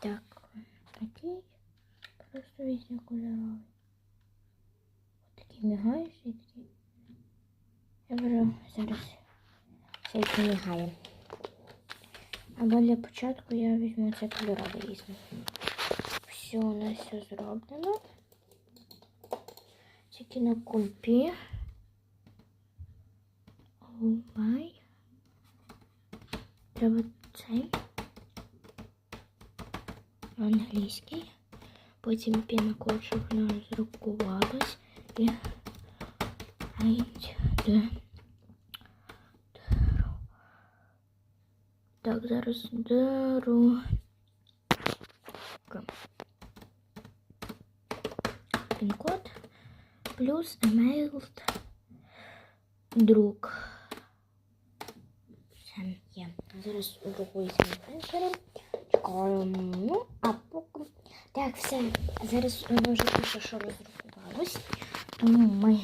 Так, окей. Просто везде кольоровий. Такий мігаючий такий. Я беру зараз цей який мігає. Або для початку я візьму цей кольоровий візьму. Все, у нас все зроблено. Тільки на компі. Овай. Треба цей. Англійський. Потім пінкод, щоб воно розрукувалось. І геть де. Так, зараз дору. Пін-код плюс емейл друг. Все є. Зараз друкується на принтері. Чекаємо. Ну, а поки. Так, все. Зараз воно вже пише, що роздрукувалось. Тому ми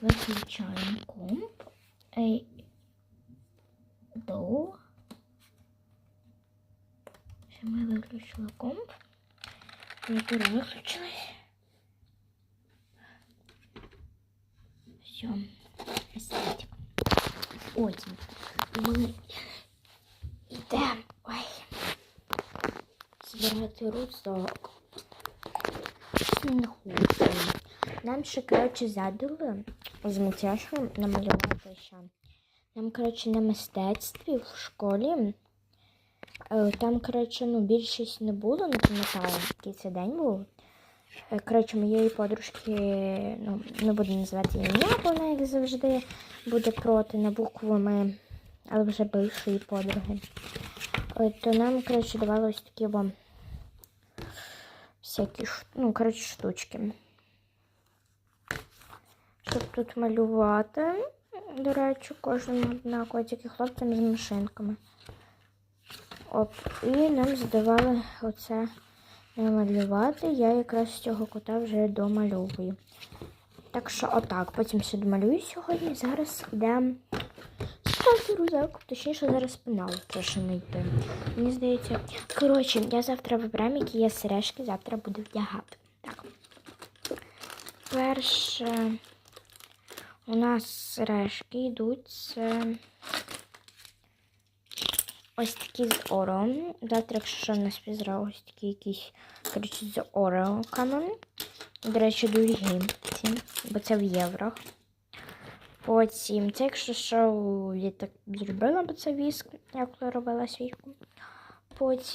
виключаємо комп. Ей, до. Все, ми виключили комп. Клавіатура виключилась. Все. Сидіть. Потім Збирати русок. Не хочу. Нам ще, коротше, задали з Матяшем намалювати ще. Нам, коротше, на мистецтві в школі. е, Там, коротше, ну, більшість не було, не пам'ятаю, який це день був. Е, Коротше, моєї подружки, ну, не буду називати ім'я, бо вона, як завжди, буде проти на букву ми, але вже бившої подруги. Е, То нам, коротше, давали ось такі бо, всякі, ш- ну, коротше, штучки. Щоб тут малювати, до речі, кожному однаково, тільки хлопцям з машинками. Оп, і нам задавали оце намалювати. Я якраз з цього кота вже домальовую. Так що отак, потім все домалюю сьогодні. Зараз йдемо ставити рюкзак, точніше зараз пенал ще не йти. Мені здається. Коротше, я завтра виберемо, які є сережки, завтра буду вдягати. Так. Перше у нас сережки йдуть це ось такі з Орео. Завтра, якщо нас фізра ось такі якісь, коротше, з Орео камені. До речі, дорогі бо це в євро. Потім, це, якщо що, я так зробила, бо це віск, як робила свійку. Потім.